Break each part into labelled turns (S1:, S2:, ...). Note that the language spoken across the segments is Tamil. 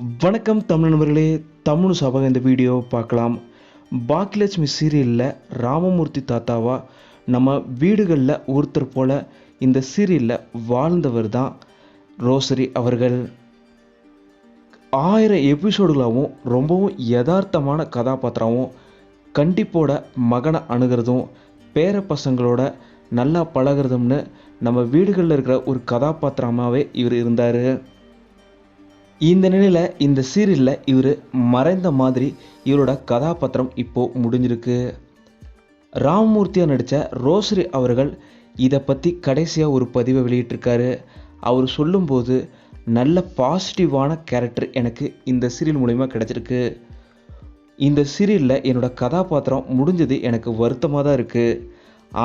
S1: வணக்கம் தமிழ் நண்பர்களே தமிழ் சபகம் இந்த வீடியோ பார்க்கலாம். பாக்கியலட்சுமி சீரியலில் ராமமூர்த்தி தாத்தாவா நம்ம வீடுகளில் ஒருத்தர் போல இந்த சீரியலில் வாழ்ந்தவர் தான் ரோசரி அவர்கள். ஆயிரம் எபிசோடுகளாகவும் ரொம்பவும் யதார்த்தமான கதாபாத்திரமும் கண்டிப்போட மகனை அணுகிறதும் பேர பசங்களோட நல்லா பழகிறதும்னு நம்ம வீடுகளில் இருக்கிற ஒரு கதாபாத்திரமாகவே இவர் இருந்தார். இந்த நிலையில் இந்த சீரியலில் இவர் மறைந்த மாதிரி இவரோட கதாபாத்திரம் இப்போது முடிஞ்சிருக்கு. ராமமூர்த்தியாக நடித்த ரோஸ்ரி அவர்கள் இதை பற்றி கடைசியாக ஒரு பதிவை வெளியிட்டிருக்காரு. அவர் சொல்லும்போது நல்ல பாசிட்டிவான கேரக்டர் எனக்கு இந்த சீரியல் மூலிமா கிடச்சிருக்கு. இந்த சீரியலில் என்னோட கதாபாத்திரம் முடிஞ்சது எனக்கு வருத்தமாக தான் இருக்குது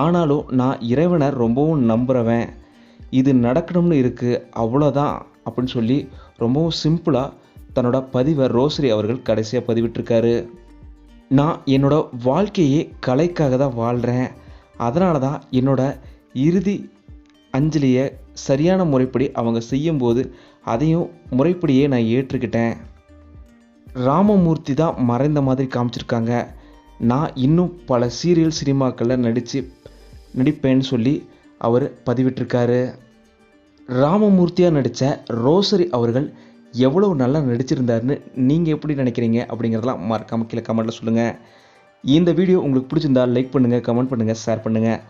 S1: ஆனாலும் நான் இறைவனை ரொம்பவும் நம்புகிறவன் இது நடக்கணும்னு இருக்குது அவ்வளோதான் அப்படின்னு சொல்லி ரொம்பவும் சிம்பிளாக தன்னோட பதிவை ரோசரி அவர்கள் கடைசியாக பதிவிட்டிருக்காரு. நான் என்னோட வாழ்க்கையே கலைக்காக தான் வாழ்கிறேன் அதனால தான் என்னோட இறுதி அஞ்சலியை சரியான முறைப்படி அவங்க செய்யும்போது அதையும் முறைப்படியே நான் ஏற்றுக்கிட்டேன். ராமமூர்த்தி தான் மறைந்த மாதிரி காமிச்சிருக்காங்க. நான் இன்னும் பல சீரியல் சினிமாக்களில் நடித்து நடிப்பேன்னு சொல்லி அவர் பதிவிட்டிருக்காரு. ராமமூர்த்தியாக நடித்த ரோசரி அவர்கள் எவ்வளோ நல்லா நடிச்சிருந்தாருன்னு நீங்கள் எப்படி நினைக்கிறீங்க அப்படிங்கிறதெல்லாம் மறக்காமல் கீழே கமெண்ட்டில் சொல்லுங்கள் இந்த வீடியோ உங்களுக்கு பிடிச்சிருந்தா லைக் பண்ணுங்கள் கமெண்ட் பண்ணுங்கள் ஷேர் பண்ணுங்கள்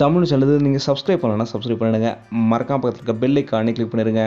S1: தமிழ் சொல்லுது நீங்கள் சப்ஸ்கிரைப் பண்ணலன்னா சப்ஸ்கிரைப் பண்ணிடுங்க. மறக்காம பக்கத்தில் இருக்க பெல் ஐக்கானே கிளிக் பண்ணிடுங்க.